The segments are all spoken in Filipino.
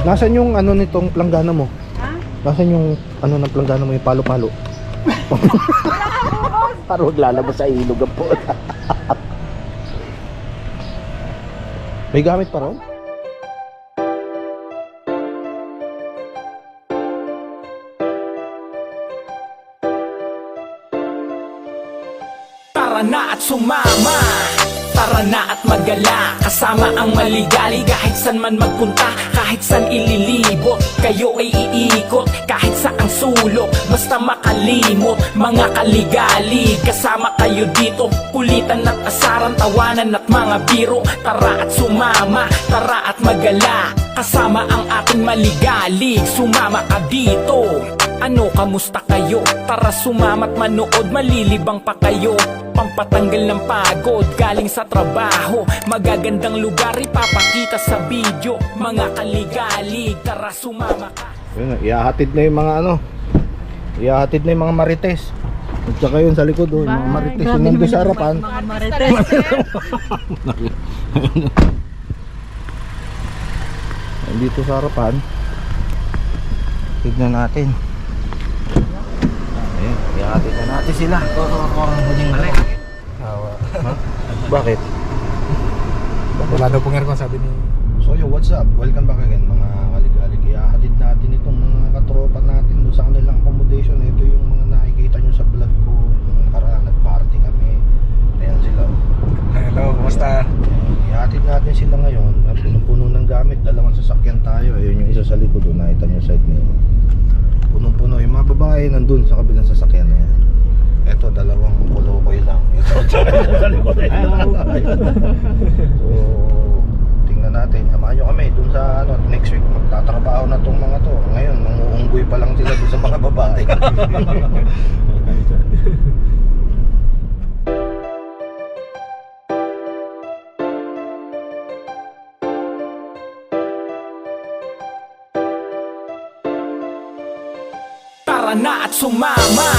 Nasaan yung ano nitong planggana mo? Ha? Nasaan yung ano ng planggana mo yung palo-palo? Para huwag lalabas sa ilog ang po. May gamit pa raw? Tara na at sumama Tara na at magala Kasama ang maligali Kahit saan man magpunta Kahit saan ililibot Kayo ay iikot. Kahit sulok Basta makalimot Mga kaligali. Kasama kayo dito Kulitan at asaran Tawanan at mga biro. Tara at sumama Tara at magala. Kasama ang ating maligalig Sumama ka dito. Ano, kamusta kayo? Tara sumamat manood, malilibang pa kayo. Pampatanggal ng pagod, galing sa trabaho. Magagandang lugar, ipapakita sa video. Mga kaligalig, tara sumama ka Yun, ihahatid na yung mga ano. Ihahatid na yung mga marites. At saka yun sa likod, oh, yung mga marites. Yung nandun sa harapan. Mga marites. Dito sa harapan. Tignan natin. Ayan, ihahatid na natin sila. huling mali. Bakit? Wala daw pong aircon sabi ni So yo, what's up? Welcome back again mga kaligalig. Ihahatid natin itong mga katropa natin doon sa kanilang accommodation. Ito yung mga nakikita nyo sa vlog ko. Nung nakaraan, nag-party kami. Ayan sila. oh. Hello, kumusta? Ihatid natin sila ngayon at punong-puno ng gamit. Dalawang sasakyan tayo. Ayun yung isa sa likod. Oh, nakita nyo side mirror. Punong-puno. Yung mga babae nandun sa kabilang sasakyan na yan. Ito, dalawang kulokoy lang. Ito, sa likod. so, tingnan natin. Samahan nyo kami dun sa ano, next week. Magtatrabaho na tong mga to. Ngayon, manguunggoy pa lang sila dun sa mga babae. Tara na at sumama.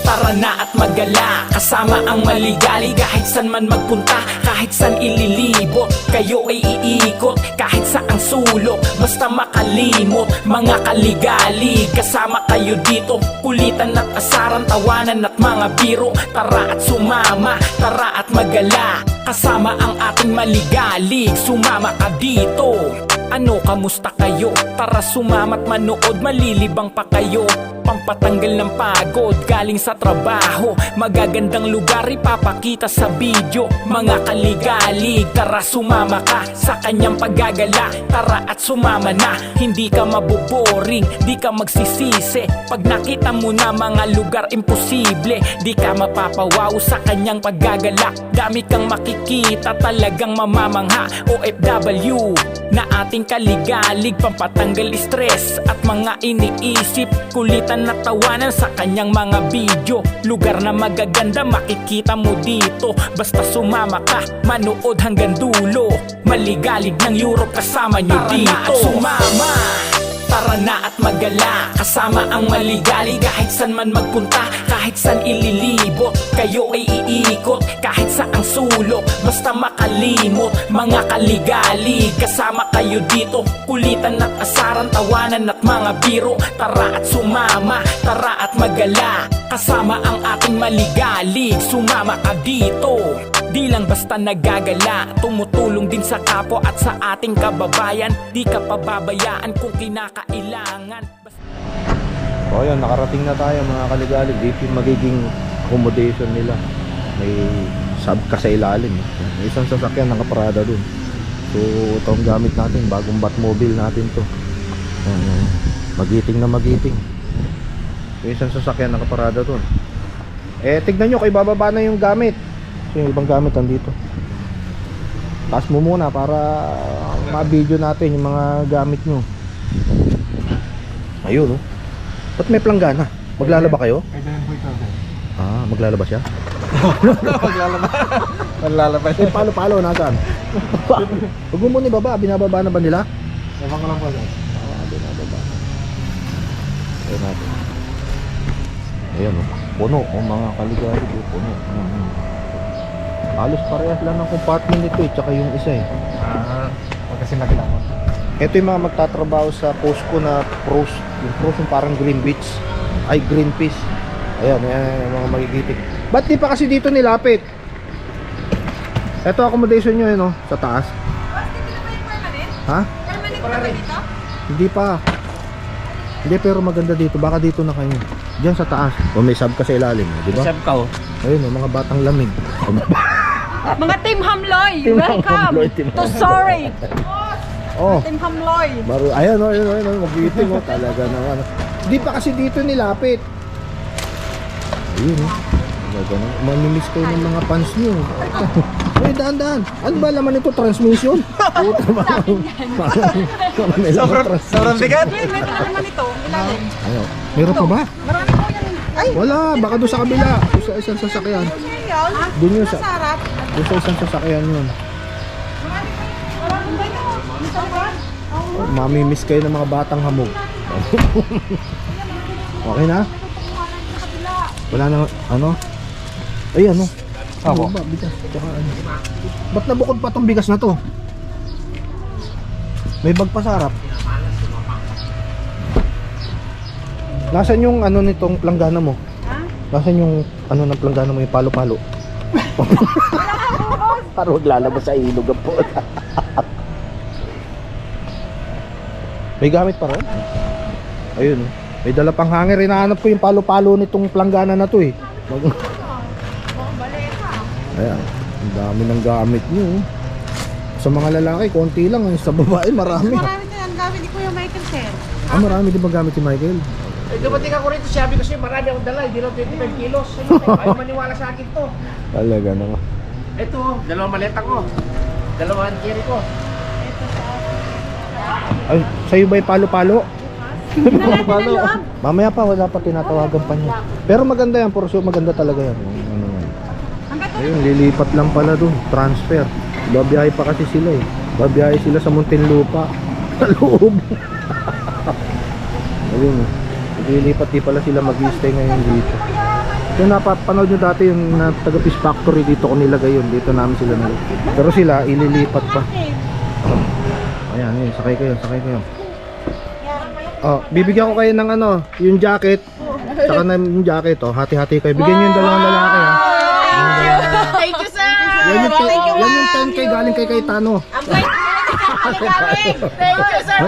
Tara na at magala. Kasama ang maligali Kahit saan man magpunta Kahit saan ililibot Kayo ay iikot Kahit saang sulok Basta makalimot Mga kaligali. Kasama kayo dito Kulitan at asaran Tawanan at mga biro. Tara at sumama Tara at magala. Kasama ang ating maligalig Sumama ka dito ano, kamusta kayo? Tara sumamat manood, malilibang pa kayo. Pampatanggal ng pagod, galing sa trabaho. Magagandang lugar, ipapakita sa video. Mga kaligalig, tara sumama ka Sa kanyang paggagala, tara at sumama na Hindi ka maboboring, di ka magsisisi. Pag nakita mo na mga lugar imposible Di ka mapapawaw sa kanyang paggagala. Dami kang makikita, talagang mamamangha. OFW na ating kaligalig Pampatanggal stress at mga iniisip Kulitan na tawanan sa kanyang mga video. Lugar na magaganda makikita mo dito. Basta sumama ka, manood hanggang dulo. Maligalig ng Europe kasama nyo dito na at sumama. Tara na at magala Kasama ang maligali Kahit saan man magpunta Kahit saan ililibot Kayo ay iikot Kahit saang sulok Basta makalimot Mga kaligali. Kasama kayo dito Kulitan at asaran Tawanan at mga biro. Tara at sumama Tara at magala. Kasama ang ating maligalig Sumama ka dito. Di lang basta nagagala Tumutulong din sa kapwa at sa ating kababayan. Di ka pababayaan kung kinakailangan. Basta- O yun, nakarating na tayo mga kaligalig. Dito magiging accommodation nila. May sub ka sa ilalim. May isang sasakyan nakaparada dun. So, ito ang gamit natin. Bagong Batmobile natin to. Ayan, magiting na magiting. Yung isang sasakyan nakaparada dun. Eh, tignan nyo, kay bababa na yung gamit. So, yung ibang gamit nandito. Taas mo muna para ma-video natin yung mga gamit nyo. Ayun, oh. Ba't may planggana? Maglalaba kayo? Ah, maglalaba siya? Maglalaba. Maglalaba Eh, palo palo nasaan? Huwag mo muna ibaba, binababa na ba nila? Ewan ko lang po sir. Ah, binababa. Ayun natin. Ayan oh. Puno, oh, mga kaligalig, oh, puno. Mhm. Halos parehas lang ng compartment nito eh, tsaka yung isa eh. Ah, huwag kasi naglangon. Ito yung mga magtatrabaho sa Costco na pros. Yung pros yung parang Green Beach. Ay, Greenpeace. Ayan, ayan, ayan, yung mga magigiting. Ba't di pa kasi dito nilapit? Ito accommodation nyo yun, oh, sa taas. Ha? Permanent ka ba dito? Hindi pa. Hindi, pero maganda dito. Baka dito na kayo. Diyan sa taas. O may sub ka sa ilalim, eh, di ba? Sab ka oh. Ayun, oh, mga batang lamig. Mga Team Hamloy, Team welcome Hamloy, Team to Sorry. oh, Team Hamloy. Baro, ayan o, ayan o, ayan o, magigiting o, talaga naman. Hindi pa kasi dito nilapit. Ayun o. Talaga na. Mamimiss kayo ng mga fans nyo. Ay, daan, daan. Ano ba laman ito? Transmission? Puta ba? Sobrang, sobrang bigat. Wait, na naman ito. Ilalim. Meron pa ba? Marami po yan. Ay, Wala, baka doon sa kabila. Doon sa isang sasakyan. Doon yun sa, doon sa isang sasakyan yun. Oo. Mamimiss kayo ng mga batang hamog. okay na? Wala na, ano? Ay, ano? Ako. Ano ba? Bigas. Tsaka ano? Ba't nabukod pa tong bigas na to? May bag pa sa harap. Nasaan yung ano nitong planggana mo? Ha? Nasaan yung ano ng planggana mo yung palo-palo? Parang maglalabas sa ilog ang po. May gamit pa rin? Ayun. May dala pang hanger. Hinahanap ko yung palo-palo nitong planggana na to eh. Mag- Ayan. Ang dami ng gamit nyo. oh. Sa mga lalaki, konti lang. eh. Sa babae, marami. Marami na yan. Gamit ni Kuya Michael, sir. Ah, marami din ba gamit ni Michael? Eh, dumating ako rito, sabi ko sa'yo, marami akong dala, hindi lang 25 kilos. Ayaw maniwala sa akin to. Talaga naman. Ito, dalawang maleta ko. Dalawang carry ko. Ay, sa'yo ba yung palo-palo? Palo. Mamaya pa, wala pa tinatawagan pa niya. Pero maganda yan, sure maganda talaga yan. Ayun, lilipat lang pala dun, transfer. Babiyahe pa kasi sila eh. Babiyahe sila sa Muntinlupa. Sa loob. Ayun eh. Lilipat di pala sila mag-stay ngayon dito. So napapanood nyo dati yung na, taga Factory dito ko nilagay yun. Dito namin sila nilagay. Pero sila, ililipat pa. Ayan, ayan, sakay kayo, sakay kayo. Oh, bibigyan ko kayo ng ano, yung jacket. Saka na yung jacket, oh. Hati-hati kayo. Bigyan nyo yung dalawang lalaki, ha. Yan yung, ten, yan yung 10k galing kay Kaitano. Thank you, sir.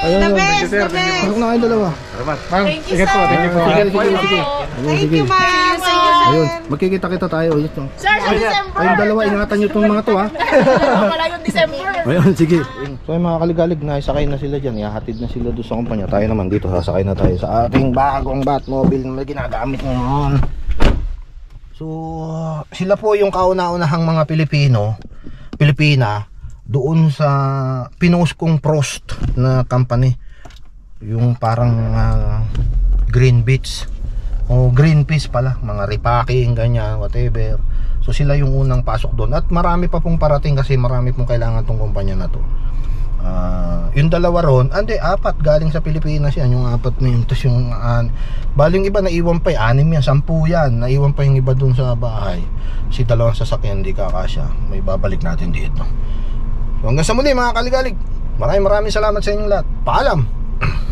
Ayun, The best, the best. Pasok na kayong dalawa. Ma'am, Thank you, ingat po. sir. Thank you po. Sige, sige, sige. sige. Ayun, Thank sige. you, ma'am. Ayun, magkikita-kita tayo. Ayun, to. Sir, sa December. Ayun, dalawa, ingatan nyo itong mga to, ha. Wala yung December. Ayun, sige. So, yung mga kaligalig, naisakay na sila dyan. Ihahatid na sila doon sa kumpanya. Tayo naman dito, sasakay na tayo sa ating bagong Batmobile na ginagamit ngayon. So, sila po yung kauna-unahang mga Pilipino, Pilipina, doon sa pinost kong Prost na company. Yung parang ah, Green Beach o Greenpeace pala, mga repacking, ganyan, whatever. So sila yung unang pasok doon at marami pa pong parating kasi marami pong kailangan tong kumpanya na to. Ah, yung dalawa ron, ande apat galing sa Pilipinas yan, yung apat na yun. Tapos yung uh, baling iba naiwan pa, eh, anim yan, sampu yan. Naiwan pa yung iba dun sa bahay. Si dalawang sasakyan di kakasya. May babalik natin dito. So hanggang sa muli mga kaligalig. Maraming maraming salamat sa inyong lahat. Paalam.